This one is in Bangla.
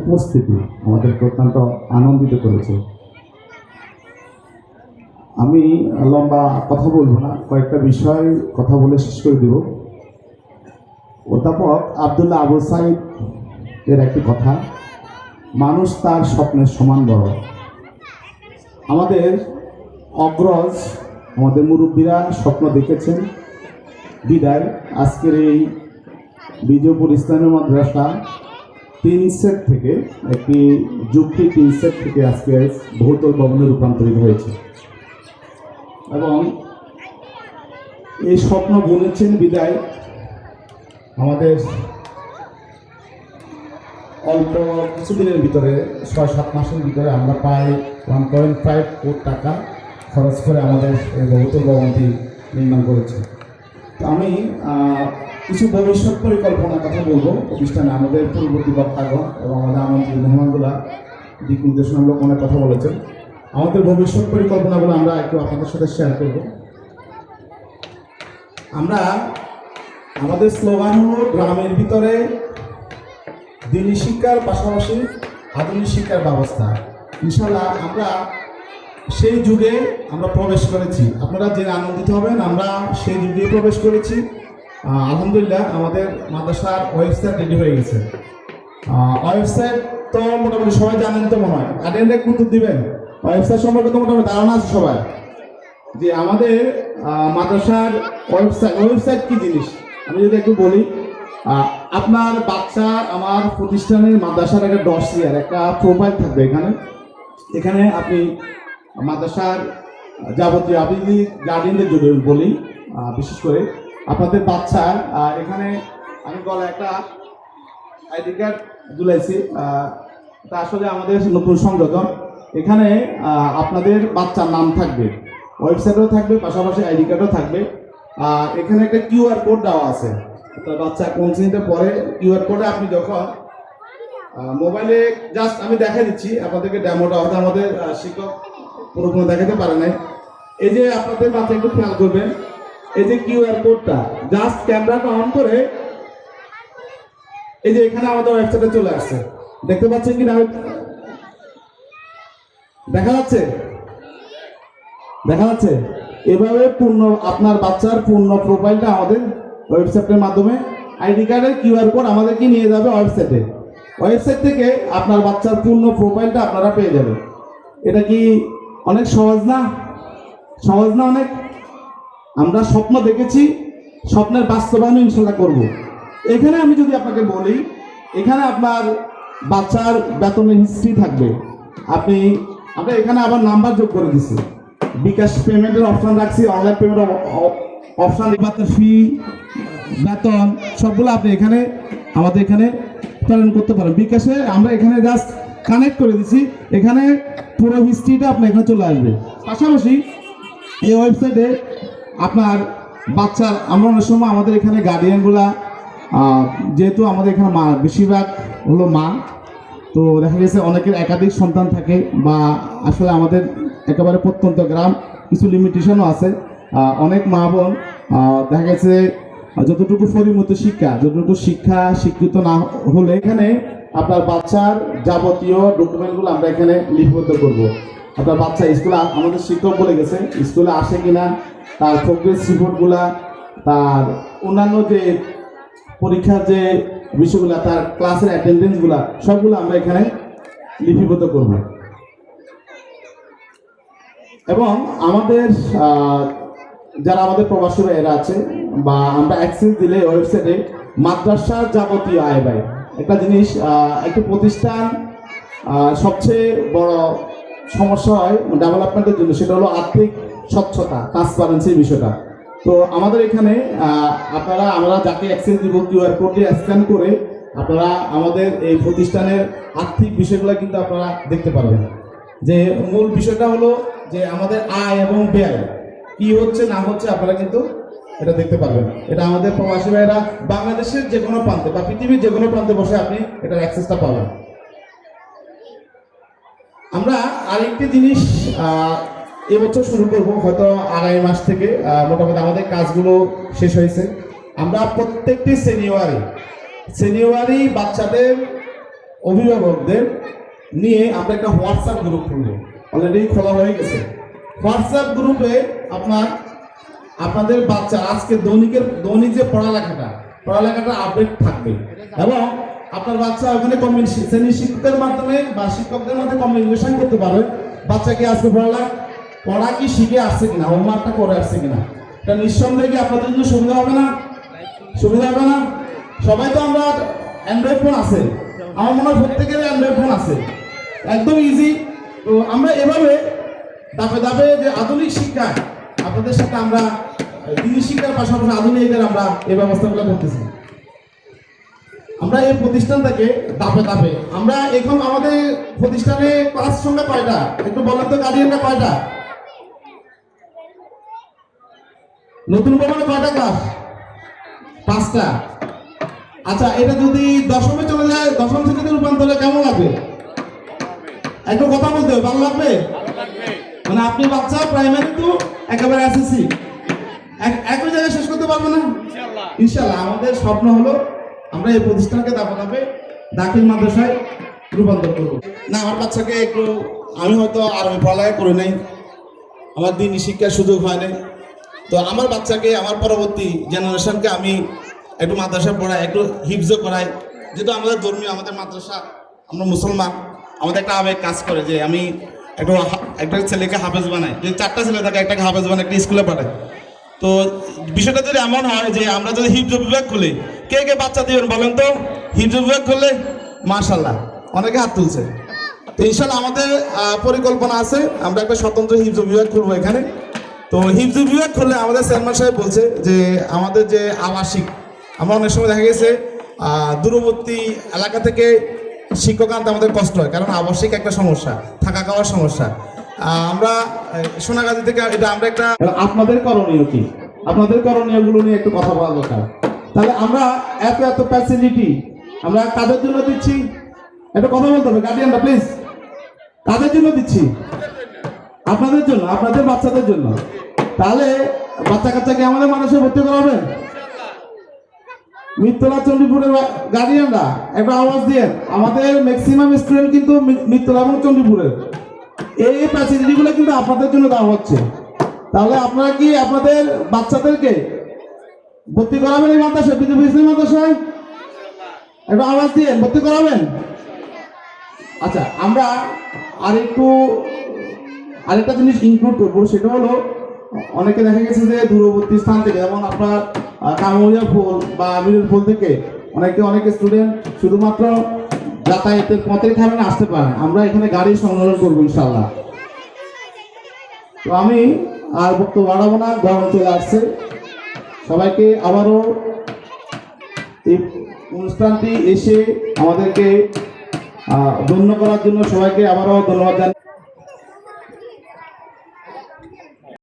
উপস্থিতি আমাদেরকে অত্যন্ত আনন্দিত করেছে। আমি লম্বা কথা বলব না, কয়েকটা বিষয় কথা বলে শেষ করে দেব। অধ্যাপক আবদুল্লাহ আবু সাইদ এর একটি কথা, মানুষ তার স্বপ্নের সমান বড়। আমাদের অগ্রজ, আমাদের মুরব্বীরা স্বপ্ন দেখেছেন। বিদায়, আজকের এই বিজয়পুর ইসলামী মাদ্রাসা তিন সেট থেকে, একটি যুক্তি তিন সেট থেকে আজকে বহুতল ভবনে রূপান্তরিত হয়েছে। এবং এই স্বপ্ন বুনেছেন বিদায়। আমাদের অল্প কিছুদিনের ভিতরে, ছয়, সাত মাসের ভিতরে আমরা প্রায় ওয়ান পয়েন্ট ফাইভ কোটি টাকা খরচ করে আমাদের এই বহুতল ভবনটি নির্মাণ করেছি। তো আমি কিছু ভবিষ্যৎ পরিকল্পনার কথা বলব। প্রতিষ্ঠানে আমাদের পূর্ববর্তী বক্তাগণ এবং আমাদের আমন্ত্রিত মেহমানগুলা দিক নির্দেশনামূলক অনেক কথা বলেছেন। আমাদের ভবিষ্যৎ পরিকল্পনাগুলো আমরা একটু আপনাদের সাথে শেয়ার করব। আমরা আমাদের স্লোগান হলো, গ্রামের ভিতরে দিনী শিক্ষার পাশাপাশি আধুনিক শিক্ষার ব্যবস্থা। ইনশাল্লাহ আমরা সেই যুগে আমরা প্রবেশ করেছি। আপনারা যে আনন্দিত হবেন, আমরা সেই যুগে প্রবেশ করেছি। আলহামদুলিল্লাহ, আমাদের মাদ্রাসার ওয়েবসাইট রেডি হয়ে গেছে। ওয়েবসাইট তো মোটামুটি সবাই জানেন তো মনে হয়। গার্ডিয়ানরা কিন্তু দিবেন। ওয়েবসাইট সম্পর্কে তো মোটামুটি ধারণা আছে সবাই যে আমাদের মাদ্রাসার ওয়েবসাইট ওয়েবসাইট কি জিনিস? আমি যদি একটু বলি আপনার বাচ্চা আমার প্রতিষ্ঠানের মাদ্রাসার একটা ডসিয়ার একটা প্রোফাইল থাকবে এখানে। এখানে আপনি মাদ্রাসার যাবতীয়, আপনি যদি গার্ডিয়ানদের যদি বলি বিশেষ করে আপনাদের বাচ্চা এখানে আমি গলা একটা আইডি কার্ড আহ, এটা আসলে আমাদের নতুন সংযোজন। এখানে আপনাদের বাচ্চার নাম থাকবে ওয়েবসাইটও থাকবে পাশাপাশি আইডি কার্ডও থাকবে। আর এখানে একটা কিউআর কোড দেওয়া আছে তো বাচ্চা কোন শ্রেণীতে পড়ে কিউআর কোডে আপনি যখন মোবাইলে জাস্ট আমি দেখা দিচ্ছি আপনাদেরকে ডেমোটা হয়তো আমাদের শিক্ষক পুরোপুরি দেখাতে পারে নাই। এই যে আপনাদের বাচ্চা একটু খেয়াল করবেন এই যে কিউআর কোডটা জাস্ট ক্যামেরাটা অন করে এই যে এখানে আমাদের ওয়েবসাইটে চলে আসছে। দেখতে পাচ্ছেন কি না দেখা যাচ্ছে? দেখা যাচ্ছে? এভাবে পূর্ণ, আপনার বাচ্চার পূর্ণ প্রোফাইলটা আমাদের ওয়েবসাইটের মাধ্যমে আইডি কার্ডের কিউআর কোড আমাদেরকে নিয়ে যাবে ওয়েবসাইটে। ওয়েবসাইট থেকে আপনার বাচ্চার পূর্ণ প্রোফাইলটা আপনারা পেয়ে যাবেন। এটা কি অনেক সহজ না? সহজ না অনেক? আমরা স্বপ্ন দেখেছি, স্বপ্নের বাস্তবায়ন ইনশাল্লাহ করব। এখানে আমি যদি আপনাকে বলি, এখানে আপনার বাচ্চার বেতনের হিস্ট্রি থাকবে। আপনি, আমরা এখানে আবার নাম্বার যোগ করে দিছি। বিকাশ পেমেন্টের অপশান রাখছি অনলাইন পেমেন্ট অপশান বাচ্চার ফি বেতন, সবগুলো আপনি এখানে, আমাদের এখানে প্রেরণ করতে পারেন। বিকাশে আমরা এখানে জাস্ট কানেক্ট করে দিছি, এখানে পুরো হিস্ট্রিটা আপনার এখানে চলে আসবে। পাশাপাশি এই ওয়েবসাইটে আপনার বাচ্চার আমরা অনেক সময় আমাদের এখানে গার্ডিয়ানগুলা যেহেতু আমাদের এখানে মা, বেশিরভাগ হলো মা, তো দেখা গেছে অনেকের একাধিক সন্তান থাকে বা আসলে আমাদের একেবারে প্রত্যন্ত গ্রাম, কিছু লিমিটেশনও আছে। অনেক মা বোন দেখা গেছে যতটুকু পরিমত শিক্ষা, যতটুকু শিক্ষা শিক্ষিত না হলে এখানে আপনার বাচ্চার যাবতীয় ডকুমেন্টগুলো আমরা এখানে লিপিবদ্ধ করব। আপনার বাচ্চা স্কুলে আমাদের শিক্ষক বলে গেছে, স্কুলে আসে কিনা তার প্রোগ্রেস রিপোর্টগুলা তার অন্যান্য যে পরীক্ষার যে বিষয়গুলো, তার ক্লাসের অ্যাটেন্ডেন্সগুলা সবগুলো আমরা এখানে লিপিবদ্ধ করব। এবং আমাদের যারা আমাদের প্রবাসী ভাইয়েরা আছে, বা আমরা অ্যাক্সেস দিলে ওয়েবসাইটে মাদ্রাসার যাবতীয় আয় ব্যয়। একটা জিনিস একটি প্রতিষ্ঠান সবচেয়ে বড় সমস্যা হয় ডেভেলপমেন্টের জন্য, সেটা হলো আর্থিক স্বচ্ছতা ট্রান্সপারেন্সির বিষয়টা। তো আমাদের এখানে আপনারা, আমরা যাকে অ্যাক্সেস দিব কিউআর কোড দিয়ে স্ক্যান করে আপনারা আমাদের এই প্রতিষ্ঠানের আর্থিক বিষয়গুলো কিন্তু আপনারা দেখতে পারবেন। যে মূল বিষয়টা হলো যে আমাদের আয় এবং ব্যয়, কি হচ্ছে না হচ্ছে আপনারা কিন্তু এটা দেখতে পারবেন। এটা আমাদের প্রবাসী ভাইরা বাংলাদেশের যে কোনো প্রান্তে বা পৃথিবীর যে কোনো প্রান্তে বসে আপনি এটার অ্যাক্সেসটা পাবেন। আমরা আরেকটি জিনিস এবছর শুরু করব হয়তো আগামী মাস থেকে মোটামুটি আমাদের কাজগুলো শেষ হয়েছে। আমরা প্রত্যেকটি সেনিওয়ারি সেনিওয়ারি বাচ্চাদের অভিভাবকদের নিয়ে আমরা একটা হোয়াটসঅ্যাপ গ্রুপ খুলবো। অলরেডি খোলা হয়ে গেছে। হোয়াটসঅ্যাপ গ্রুপে আপনার, আপনাদের বাচ্চা, আজকে দৈনিকের, দৈনিক যে পড়ালেখাটা পড়ালেখাটা আপডেট থাকবে। এবং আপনার বাচ্চা ওখানে কমিউনিকেশন শ্রেণি শিক্ষকের মাধ্যমে বা শিক্ষকদের মাধ্যমে কমিউনিকেশন করতে পারবে। বাচ্চাকে আজকে পড়ালেখা পড়া কি শিখে আসছে কিনা? হোমওয়ার্কটা করে আসছে কিনা? এটা নিঃসন্দেহে কি আপনাদের জন্য সুবিধা হবে না? সুবিধা হবে না? সবাই তো আমরা অ্যান্ড্রয়েড ফোন আছে। আমার মনে হয় প্রত্যেকের অ্যান্ড্রয়েড ফোন আছে। একদম ইজি তো আমরা এভাবে ধাপে ধাপে যে আধুনিক শিক্ষা, আপনাদের সাথে আমরা দিনী শিক্ষার পাশাপাশি আধুনিকের আমরা এই ব্যবস্থাগুলো করতেছি। আমরা এই প্রতিষ্ঠানটাকে ধাপে ধাপে, আমরা এখন আমাদের প্রতিষ্ঠানে ক্লাস সংখ্যা কয়টা? একটু বলেন তো গার্ডিয়ানরা কয়টা? নতুন ভবনে কয়টা ক্লাস পাঁচটা। আচ্ছা এটা যদি দশমে চলে যায় দশম শ্রেণীতে রূপান্তরে কেমন লাগবে? একটু কথা বলতে হবে ভালো লাগবে? মানে আপনি বাচ্চা প্রাইমারি তো একেবারে এসএসসি একই জায়গায় শেষ করতে পারব না? ইনশাল্লাহ। আমাদের স্বপ্ন হলো আমরা এই প্রতিষ্ঠানকে দাবা দাবে দাখিল মাদ্রাসায় রূপান্তর করব। না আমার বাচ্চাকে একটু আমি হয়তো আরবি পড়ালেখা করে নাই। আমার দিন শিক্ষার সুযোগ হয় নাই। তো আমার বাচ্চাকে, আমার পরবর্তী জেনারেশনকে আমি একটু মাদ্রাসা পড়াই, একটু হিফজও করাই। যেহেতু আমাদের ধর্মীয়, আমাদের মাদ্রাসা, আমরা মুসলমান, আমাদের একটা আবেগ কাজ করে যে আমি একটু একটা ছেলেকে হাফেজ বানাই। যদি চারটা ছেলে থাকে, একটাকে হাফেজ বানাই, একটা স্কুলে পাঠাই। তো বিষয়টা যদি এমন হয় যে আমরা যদি হিফজ বিভাগ খুলি, কে কে বাচ্চা দিবেন বলেন তো? হিফজ বিভাগ খুললে মাশাল্লাহ অনেকে হাত তুলছে। তো ইনশাল্লাহ আমাদের পরিকল্পনা আছে, আমরা একটা স্বতন্ত্র হিফজ বিভাগ খুলবো এখানে। তো হিফজ বিভাগ খুললে আমাদের চেয়ারম্যান সাহেব বলছে যে, আমাদের যে আবাসিক, আমরা অনেক সময় দেখা গেছে দূরবর্তী এলাকা থেকে শিক্ষক আনতে আমাদের কষ্ট হয়, কারণ আবাসিক একটা সমস্যা, থাকা খাওয়ার সমস্যা। আমরা সোনাগাজী থেকে এটা আমরা একটা আপনাদের করণীয় কি? আপনাদের করণীয়গুলো নিয়ে একটু কথা বলা দরকার। তাহলে আমরা এত এত ফ্যাসিলিটি আমরা কাদের জন্য দিচ্ছি? একটা কথা বলতে হবে গার্ডিয়ানরা প্লিজ কাদের জন্য দিচ্ছি? আপনাদের জন্য, আপনাদের বাচ্চাদের জন্য। তাহলে বাচ্চা কাচ্চাকে আমাদের মানুষে ভর্তি করাবেন মিত্তলা চণ্ডীপুরের গার্ডিয়ানরা একটা আওয়াজ দিয়ে। আমাদের ম্যাক্সিমাম স্টুডেন্ট কিন্তু মিত্তলা এবং চণ্ডীপুরের। এই ফ্যাসিলিটিগুলো কিন্তু আপনাদের জন্য দেওয়া হচ্ছে। তাহলে আপনারা কি আপনাদের বাচ্চাদেরকে ভর্তি করাবেন এই মাদ্রাসায় বিদ্যুৎ ইসলামী মাদ্রাসায়? একটু আওয়াজ দিয়ে, ভর্তি করাবেন? আচ্ছা আমরা আর একটু আরেকটা জিনিস ইনক্লুড করব সেটা হলো অনেকে দেখা গেছে যে দূরবর্তী স্থান থেকে যেমন আপনার আহ, কামড়িয়া ফুল বা আমিরুল ফুল থেকে অনেকে অনেক স্টুডেন্ট শুধুমাত্র যাতায়াতের পথের কারণে আসতে পারে আমরা এখানে গাড়ি সংগ্রহ করব ইনশাল্লাহ তো আমি আর বক্তব্য বাড়াবো না গরম চলে আসছে। সবাইকে আবারও এই অনুষ্ঠানটি এসে আমাদেরকে ধন্য করার জন্য সবাইকে আবারও ধন্যবাদ জানাই।